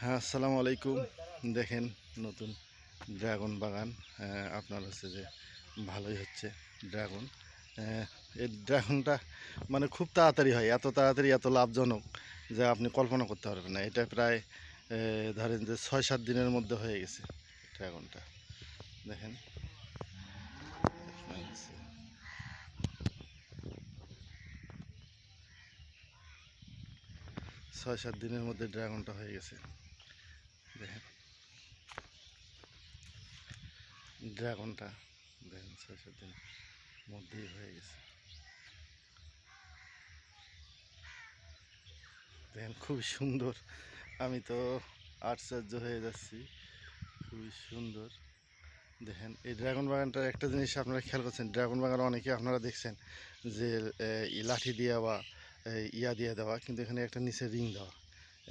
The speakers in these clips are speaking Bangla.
হ্যাঁ আসসালামু আলাইকুম। দেখেন নতুন ড্রাগন বাগান। আপনার হচ্ছে যে ভালোই হচ্ছে ড্রাগন। এই ড্রাগনটা মানে খুব তাড়াতাড়ি হয়, এত তাড়াতাড়ি এত লাভজনক যে আপনি কল্পনা করতে পারবেন না। এটা প্রায় ধরেন যে ছয় সাত দিনের মধ্যে হয়ে গেছে ড্রাগনটা। দেখেন। ছয় সাত দিনের মধ্যে ড্রাগনটা হয়ে গেছে দেখেন ড্রাগনটা দেখেন ছয় সাত দিনের মধ্যেই হয়ে গেছে। দেখেন খুবই সুন্দর। আমি তো আশ্চর্য হয়ে যাচ্ছি। খুবই সুন্দর। দেখেন, এই ড্রাগন বাগানটার একটা জিনিস আপনারা খেয়াল করছেন, ড্রাগন বাগান অনেকে আপনারা দেখছেন যে লাঠি দেওয়া বা ইয়া দিয়ে দেওয়া, কিন্তু এখানে একটা নিচে রিং দেওয়া।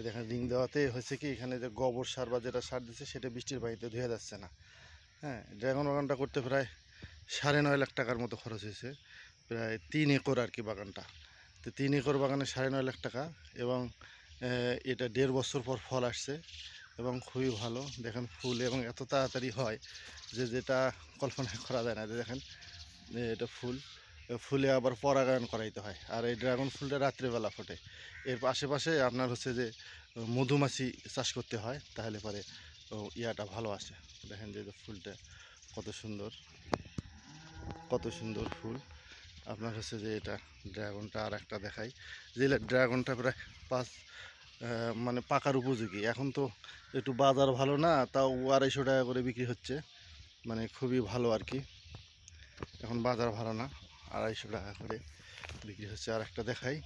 দেখেন, রিং দেওয়াতে হয়েছে কি, এখানে যে গোবর সার বা যেটা সার দিচ্ছে, সেটা বৃষ্টির পানিতে ধুয়ে যাচ্ছে না। হ্যাঁ ড্রাগন বাগানটা করতে প্রায় সাড়ে নয় লাখ টাকার মতো খরচ হয়েছে। প্রায় তিন একর আর কি বাগানটা। তো তিন একর বাগানে সাড়ে নয় লাখ টাকা এবং এটা দেড় বছর পর ফল আসছে এবং খুবই ভালো। দেখেন ফুল এবং এত তাড়াতাড়ি হয় যে যেটা কল্পনা করা যায় না। যে দেখেন এটা ফুল ফুলে আবার পরাগায়ন করাইতে হয়। আর এই ড্রাগন ফুলটা রাত্রেবেলা ফোটে। এর আশেপাশে আপনার হচ্ছে যে, মধুমাছি চাষ করতে হয়, তাহলে পরে ও ইয়াটা ভালো আছে। দেখেন যে ফুলটা কত সুন্দর কত সুন্দর ফুল। আপনার হচ্ছে যে, এটা ড্রাগনটা আর একটা দেখাই। যে ড্রাগনটা প্রায় পাঁচ মানে পাকার উপযোগী। এখন তো একটু বাজার ভালো না, তাও আড়াইশো টাকা করে বিক্রি হচ্ছে। মানে খুবই ভালো আর কি। এখন বাজার ভালো না, আড়াইশো টাকা করে বিক্রি হচ্ছে। আর একটা দেখাই।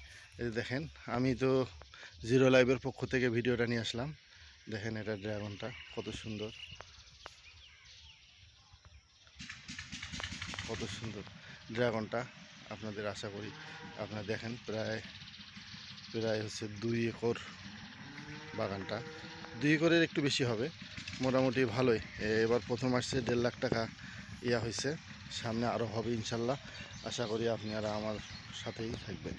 এই দেখেন, আমি তো জিরো লাইভের পক্ষ থেকে ভিডিওটা নিয়ে আসলাম। দেখেন এটা ড্রাগনটা, কত সুন্দর। কত সুন্দর ড্রাগনটা, আপনাদের আশা করি আপনারা দেখেন, প্রায় প্রায় হচ্ছে দুই একর বাগানটা। দুই একরের একটু বেশি হবে, মোটামুটি ভালোই। এবার প্রথম আসছে দেড় লাখ টাকা ইয়া হয়েছে, সামনে আরও হবে ইনশাল্লাহ। আশা করি আপনারা আমার সাথেই থাকবেন।